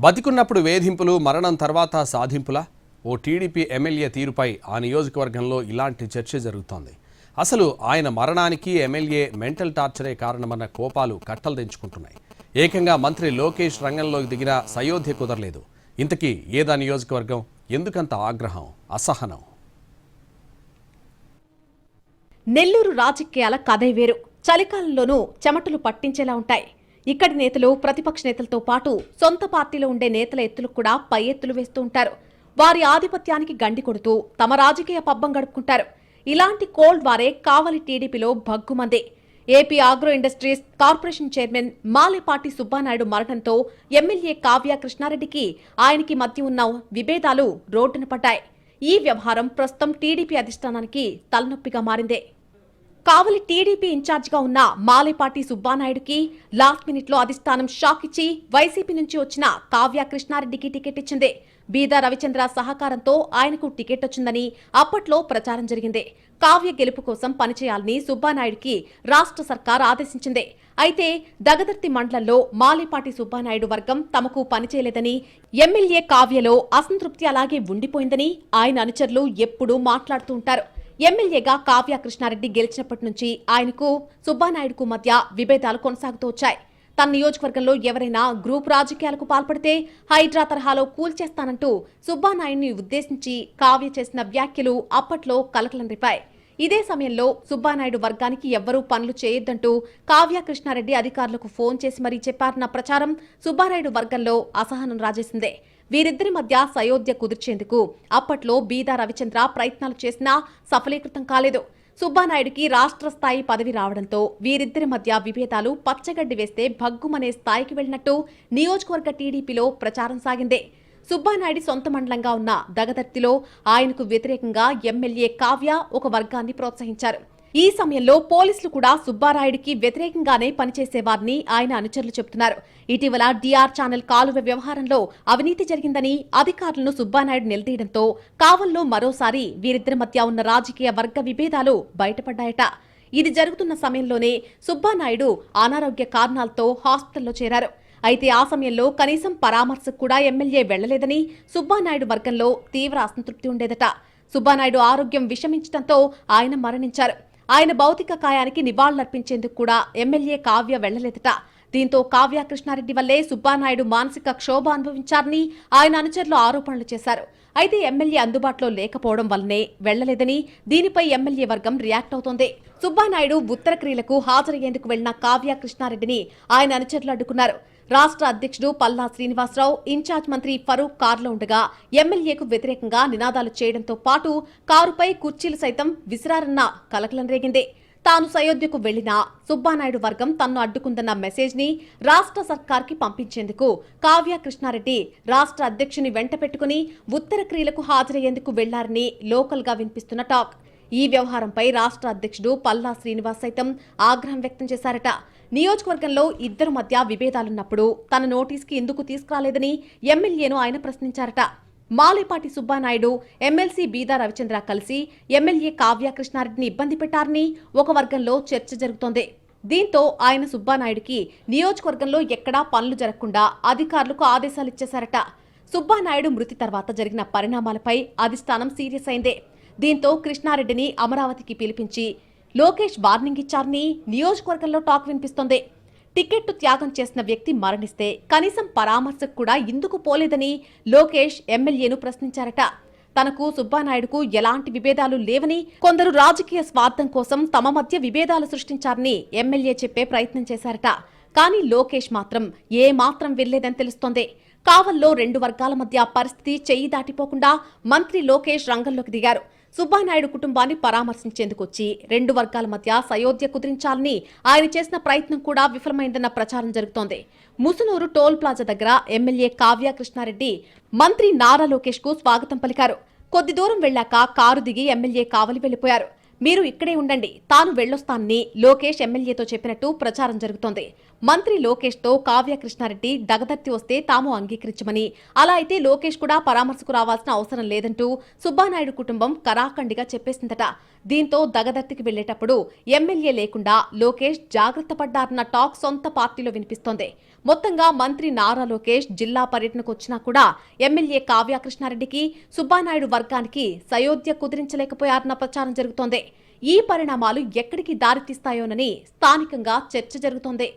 బతికున్నప్పుడు వేధింపులు మరణం తర్వాత సాధింపులా? ఓ టీడీపీ ఎమ్మెల్యే తీరుపై ఆ నియోజకవర్గంలో ఇలాంటి చర్చ జరుగుతోంది. అసలు ఆయన మరణానికి ఎమ్మెల్యే మెంటల్ టార్చరే కారణమన్న కోపాలు కట్టలు తెంచుకుంటున్నాయి. ఏకంగా మంత్రి లోకేష్ రంగంలోకి దిగిన సయోధ్య కుదరలేదు. ఇంతకీ ఏదా నియోజకవర్గం? ఎందుకంత ఆగ్రహం అసహనం? నెల్లూరు రాజకీయాల కథే వేరు. చలికాలంలోనూ చెమటలు పట్టించేలా ఉంటాయి. ఇక్కడి నేతలు ప్రతిపక్ష నేతలతో పాటు సొంత పార్టీలో ఉండే నేతల ఎత్తులకు కూడా పై ఎత్తులు వేస్తూ ఉంటారు. వారి ఆధిపత్యానికి గండి కొడుతూ తమ రాజకీయ పబ్బం గడుపుకుంటారు. ఇలాంటి కోల్డ్ వారే కావలి టీడీపీలో భగ్గుమంది AP agro industries corporation chairman Malepati Subbanaidu మరణంతో ఎమ్మెల్యే కావ్య కృష్ణారెడ్డికి ఆయనకి మధ్య ఉన్న విభేదాలు రోడ్డున పడ్డాయి. ఈ వ్యవహారం ప్రస్తుతం టీడీపీ అధిష్టానానికి తలనొప్పిగా మారిందే. కావలి టీడీపీ ఇన్ఛార్జిగా ఉన్న మాలేపాటి సుబ్బానాయుడుకి లాస్ట్ మినిట్లో అధిష్టానం షాక్ ఇచ్చి వైసీపీ నుంచి వచ్చిన కావ్య కృష్ణారెడ్డికి టికెట్ ఇచ్చింది. బీదా రవిచంద్ర సహకారంతో ఆయనకు టికెట్ వచ్చిందని అప్పట్లో ప్రచారం జరిగింది. కావ్య గెలుపు కోసం పనిచేయాలని సుబ్బానాయుడికి రాష్ట్ర సర్కార్ ఆదేశించింది. అయితే దగదర్తి మండలంలో మాలేపాటి సుబ్బానాయుడు వర్గం తమకు పనిచేయలేదని ఎమ్మెల్యే కావ్యలో అసంతృప్తి అలాగే ఉండిపోయిందని ఆయన అనుచరులు ఎప్పుడూ మాట్లాడుతూ ఉంటారు. ఎమ్మెల్యేగా కావ్య కృష్ణారెడ్డి గెలిచినప్పటి నుంచి ఆయనకు సుబ్బానాయుడుకు మధ్య విభేదాలు కొనసాగుతూ వచ్చాయి. తన నియోజకవర్గంలో ఎవరైనా గ్రూప్ రాజకీయాలకు పాల్పడితే హైడ్రా తరహాలో కూల్చేస్తానంటూ సుబ్బానాయుడిని ఉద్దేశించి కావ్య చేసిన వ్యాఖ్యలు అప్పట్లో కలకలం రేపాయి. ఇదే సమయంలో సుబ్బానాయుడు వర్గానికి ఎవ్వరూ పనులు చేయొద్దంటూ కావ్య కృష్ణారెడ్డి అధికారులకు ఫోన్ చేసి మరీ చెప్పారన్న ప్రచారం సుబ్బానాయుడు వర్గంలో అసహనం రాజేసిందే. వీరిద్దరి మధ్య సయోధ్య కుదిర్చేందుకు అప్పట్లో బీదా రవిచంద్ర ప్రయత్నాలు చేసినా సఫలీకృతం కాలేదు. సుబ్బానాయుడికి రాష్ట్ర స్థాయి పదవి రావడంతో వీరిద్దరి మధ్య విభేదాలు పచ్చగడ్డి వేస్తే భగ్గుమనే స్థాయికి వెళ్ళినట్టు నియోజకవర్గ టీడీపీలో ప్రచారం సాగిందే. సుబ్బానాయుడి సొంత మండలంగా ఉన్న దగదర్తిలో ఆయనకు వ్యతిరేకంగా ఎమ్మెల్యే కావ్య ఒక వర్గాన్ని ప్రోత్సహించారు. ఈ సమయంలో పోలీసులు కూడా సుబ్బారాయుడికి వ్యతిరేకంగానే పనిచేసేవారని ఆయన అనుచరులు చెబుతున్నారు ఇటీవల డిఆర్ ఛానల్ కాలువ వ్యవహారంలో అవినీతి జరిగిందని అధికారులను సుబ్బానాయుడు నిలదీయడంతో కావల్లో మరోసారి వీరిద్దరి మధ్య ఉన్న రాజకీయ వర్గ విభేదాలు బయటపడ్డాయట. ఇది జరుగుతున్న సమయంలోనే సుబ్బానాయుడు అనారోగ్య కారణాలతో హాస్పిటల్లో చేరారు. అయితే ఆ సమయంలో కనీసం పరామర్శకు కూడా ఎమ్మెల్యే వెళ్ళలేదని సుబ్బానాయుడు వర్గంలో తీవ్ర అసంతృప్తి ఉండేదట. సుబ్బానాయుడు ఆరోగ్యం విషమించడంతో ఆయన మరణించారు. ఆయన భౌతిక కాయానికి నివాళులర్పించేందుకు కూడా ఎమ్మెల్యే కావ్య వెళ్ళలేదట దీంతో కావ్య కృష్ణారెడ్డి వల్లే సుబ్బానాయుడు మానసిక క్షోభ అనుభవించారని ఆయన అనుచరులు ఆరోపణలు చేశారు. అయితే ఎమ్మెల్యే అందుబాటులో లేకపోవడం వల్లనే వెళ్ళలేదని దీనిపై ఎమ్మెల్యే వర్గం రియాక్ట్ అవుతోంది. సుబ్బానాయుడు ఉత్తర క్రియలకు హాజరయ్యేందుకు వెళ్ళిన కావ్య కృష్ణారెడ్డిని ఆయన అనుచరులు అడ్డుకున్నారు. రాష్ట్ర అధ్యక్షుడు పల్లా శ్రీనివాసరావు ఇన్ఛార్జ్ మంత్రి ఫరూక్ కారులో ఉండగా ఎమ్మెల్యేకు వ్యతిరేకంగా నినాదాలు చేయడంతో పాటు కారుపై కుర్చీలు సైతం విసిరారన్న కలకలం రేగింది. తాను సయోధ్యకు వెళ్ళినా సుబ్బానాయుడు వర్గం తన్ను అడ్డుకుందన్న మెసేజ్ని రాష్ట్ర సర్కార్కి పంపించేందుకు కావ్య కృష్ణారెడ్డి రాష్ట్ర అధ్యక్షుని వెంట పెట్టుకుని ఉత్తర క్రియలకు హాజరయ్యేందుకు వెళ్ళారని లోకల్గా వినిపిస్తున్న టాక్. ఈ వ్యవహారంపై రాష్ట్ర అధ్యక్షుడు పల్లా శ్రీనివాస్ సైతం ఆగ్రహం వ్యక్తం చేశారట. నియోజకవర్గంలో ఇద్దరు మధ్య విభేదాలున్నప్పుడు తన నోటీస్కి ఎందుకు తీసుకురాలేదని ఎమ్మెల్యేను ఆయన ప్రశ్నించారట. మాలేపాటి సుబ్బానాయుడు ఎమ్మెల్సీ బీదా రవిచంద్ర కలిసి ఎమ్మెల్యే కావ్యకృష్ణారెడ్డిని ఇబ్బంది పెట్టారని ఒక వర్గంలో చర్చ జరుగుతోంది. దీంతో ఆయన సుబ్బానాయుడికి నియోజకవర్గంలో ఎక్కడా పనులు జరగకుండా అధికారులకు ఆదేశాలు ఇచ్చేశారట. సుబ్బానాయుడు మృతి తర్వాత జరిగిన పరిణామాలపై అధిష్టానం సీరియస్ అయిందే. దీంతో కృష్ణారెడ్డిని అమరావతికి పిలిపించి లోకేష్ వార్నింగ్ ఇచ్చారని నియోజకవర్గంలో టాక్ వినిపిస్తోంది. టికెట్టు త్యాగం చేసిన వ్యక్తి మరణిస్తే కనీసం పరామర్శకు కూడా ఎందుకు పోలేదని లోకేష్ ఎమ్మెల్యేను ప్రశ్నించారట. తనకు సుబ్బానాయుడుకు ఎలాంటి విభేదాలు లేవని కొందరు రాజకీయ స్వార్థం కోసం తమ మధ్య విభేదాలు సృష్టించారని ఎమ్మెల్యే చెప్పే ప్రయత్నం చేశారట. కానీ లోకేష్ మాత్రం ఏ మాత్రం వెళ్ళేదని తెలుస్తోంది. కావల్లో రెండు వర్గాల మధ్య పరిస్థితి చెయ్యి దాటిపోకుండా మంత్రి లోకేష్ రంగంలోకి దిగారు. సుబ్బానాయుడు కుటుంబాన్ని పరామర్శించేందుకు వచ్చి రెండు వర్గాల మధ్య సయోధ్య కుదిరించాలని ఆయన చేసిన ప్రయత్నం కూడా విఫలమైందన్న ప్రచారం జరుగుతోంది. ముసునూరు టోల్ ప్లాజా దగ్గర ఎమ్మెల్యే కావ్య కృష్ణారెడ్డి మంత్రి నారా లోకేష్కు స్వాగతం పలికారు. కొద్ది దూరం వెళ్ళాక కారు దిగి ఎమ్మెల్యే కావలి వెళ్ళిపోయారు మీరు ఇక్కడే ఉండండి తాను వెళ్ళొస్తానని లోకేష్ ఎమ్మెల్యేతో చెప్పినట్టు ప్రచారం జరుగుతోంది. మంత్రి లోకేష్తో కావ్య కృష్ణారెడ్డి దగదర్తి వస్తే తాము అంగీకరించమని. అలా అయితే లోకేష్ కూడా పరామర్శకు రావాల్సిన అవసరం లేదంటూ సుబ్బానాయుడు కుటుంబం కరాఖండిగా చెప్పేసిందట. దీంతో దగదర్తికి వెళ్ళేటప్పుడు ఎమ్మెల్యే లేకుండా లోకేష్ జాగ్రత్త పడ్డారన్న టాక్ సొంత పార్టీలో వినిపిస్తోంది. మొత్తంగా మంత్రి నారా లోకేష్ జిల్లా పర్యటనకు వచ్చినా కూడా ఎమ్మెల్యే కావ్య కృష్ణారెడ్డికి సుబ్బానాయుడు వర్గానికి సయోధ్య కుదిరించలేకపోయారన్న ప్రచారం జరుగుతోంది. ఈ పరిణామాలు ఎక్కడికి దారితీస్తాయోనని స్థానికంగా చర్చ జరుగుతోంది.